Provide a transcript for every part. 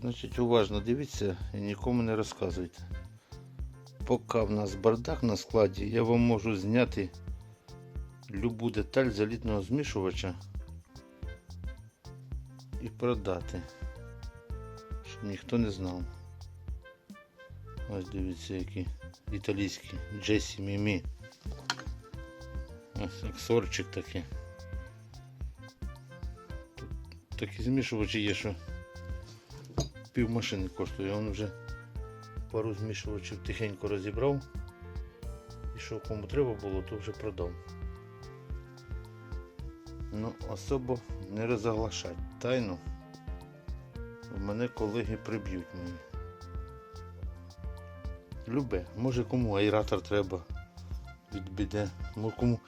Значить, уважно дивіться і нікому не розказуйте. Поки в нас бардак на складі, я вам можу зняти любу деталь залітного змішувача і продати, щоб ніхто не знав. Ось дивіться, які італійські Джесі Мімі. Ось аксорчик такий. Тут такі змішувачі є, що пів машини коштує. Он вже пару змішувачів тихенько розібрав. І що кому треба було, то вже продав. Ну, особо не розоглашать тайну. У мене колеги приб'ють мені. Любе, може кому аератор треба від біде. Може кому,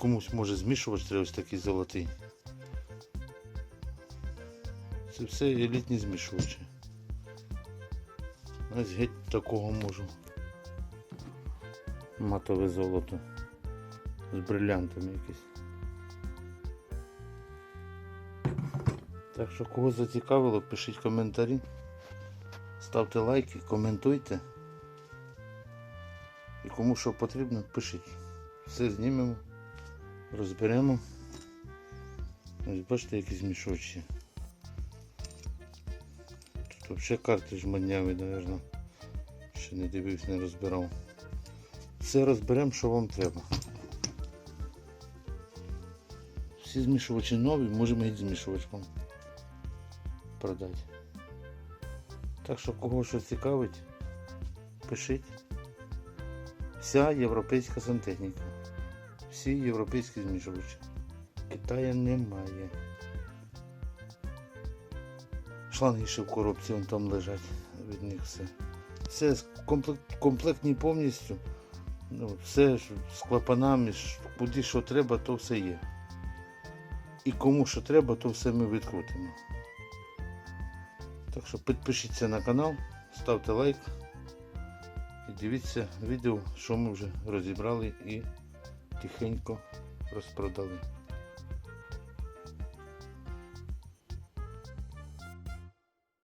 комусь може змішувач треба ось такий золотий. Це все елітні змішувачі. Ось геть такого можу. Матове золото. З брилянтами якесь. Так що кого зацікавило, пишіть коментарі. Ставте лайки, коментуйте. І кому що потрібно, пишіть. Все знімемо, розберемо. Ось бачите, які змішочі. Взагалі картридж моднявий, мабуть. Ще не дивився, не розбирав. Все розберемо, що вам треба. Всі змішувачі нові, можемо і змішувач вам продати. Так що кого що цікавить, пишіть. Вся європейська сантехніка. Всі європейські змішувачі. Китая немає. Шланги ще в коробці там лежать від них все. Все комплект, комплектні повністю. Ну, все з клапанами, куди що треба, то все є. І кому що треба, то все ми відкрутимо. Так що підпишіться на канал, ставте лайк і дивіться відео, що ми вже розібрали і тихенько розпродали.